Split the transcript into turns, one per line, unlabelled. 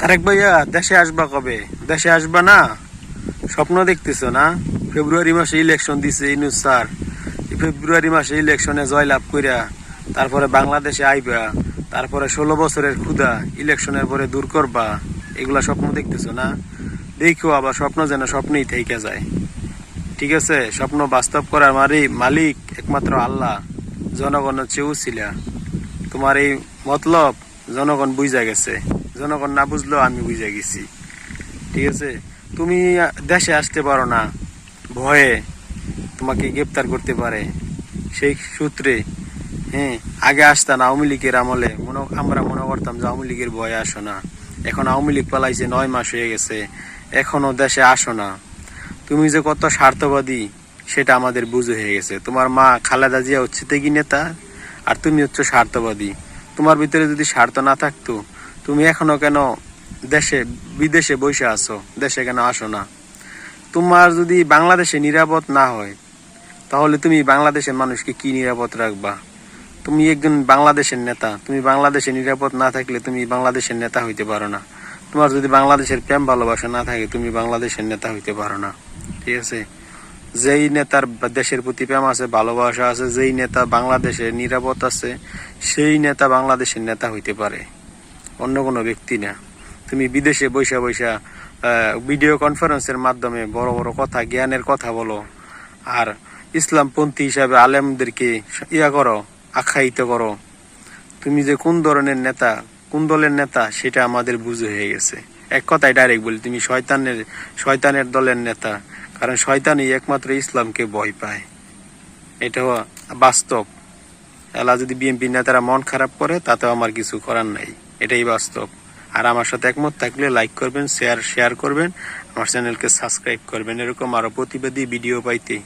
তারেক ভাইয়া, দেশে আসবা কবে? দেশে আসবা না? স্বপ্ন দেখতেছো না? ফেব্রুয়ারি মাসে ইলেকশন দিছে ইনুস স্যার ফেব্রুয়ারি মাসে ইলেকশনে জয়লাভ করিয়া তারপরে বাংলাদেশে আইবা, তারপরে ষোলো বছরের ক্ষুদা ইলেকশনের পরে দূর করবা। এগুলা স্বপ্ন দেখতেছো না? দেখো আবার স্বপ্ন যেন স্বপ্নেই থেকে যায়। ঠিক আছে? স্বপ্ন বাস্তব করার মারি মালিক একমাত্র আল্লাহ, জনগণের চেয়েও ছিলা তোমার এই মতলব জনগণ বুঝা গেছে। জনগণ না বুঝলেও আমি বুঝে গেছি। ঠিক আছে? তুমি দেশে আসতে পারো না। ভয়ে তোমাকে গ্রেপ্তার করতে পারে। সেই সূত্রে হ্যাঁ আগে আসতাম আওয়ামী লীগের আমলে। মনে আমরা মনে করতাম যে আওয়ামী লীগের ভয়ে আসো না। এখন আওয়ামী লীগ পালাইছে, নয় মাস হয়ে গেছে। এখনও দেশে আসো না। তুমি যে কত স্বার্থবাদী, সেটা আমাদের বুঝে হয়ে গেছে। তোমার মা খালেদা জিয়া হচ্ছে তেগি নেতা, আর তুমি হচ্ছে স্বার্থবাদী। তোমার ভিতরে যদি স্বার্থ না থাকতো তুমি এখনও কেন দেশে, বিদেশে বসে আছো? দেশে কেন আসো না? তোমার যদি বাংলাদেশে নিরাপদ না হয়, তাহলে তুমি বাংলাদেশের মানুষকে কি নিরাপদ রাখবা? তুমি একজন বাংলাদেশের নেতা। তুমি বাংলাদেশে নিরাপদ না থাকলে তুমি বাংলাদেশের নেতা হইতে পারো না। তোমার যদি বাংলাদেশের প্রেম ভালোবাসা না থাকে, তুমি বাংলাদেশের নেতা হইতে পারো না। ঠিক আছে? যেই নেতার দেশের প্রতি প্রেম আছে, ভালোবাসা আছে, যেই নেতা বাংলাদেশে নিরাপদ আছে, সেই নেতা বাংলাদেশের নেতা হইতে পারে। অন্য কোনো ব্যক্তি না। তুমি বিদেশে বৈশা বৈশা ভিডিও কনফারেন্সের মাধ্যমে বড় বড় কথা, জ্ঞানের কথা বলো। আর ইসলামপন্থী হিসাবে আলেমদেরকে ইয়া করো, আখ্যায়িত করো। তুমি যে কোন ধরনের নেতা, কোন দলের নেতা, সেটা আমাদের বুঝে হয়ে গেছে। এক কথায় ডাইরেক্ট বলি, তুমি শয়তানের শয়তানের দলের নেতা। কারণ শয়তানই একমাত্র ইসলামকে ভয় পায়। এটা বাস্তব। এলা যদি বিএনপি নেতারা মন খারাপ করে, তাতেও আমার কিছু করার নাই। এটাই বাস্তব। আর আমার সাথে একমত থাকলে লাইক করবেন শেয়ার শেয়ার করবেন, আমার চ্যানেলকে সাবস্ক্রাইব করবেন। এরকম আরও প্রতিবাদী ভিডিও পাইতে।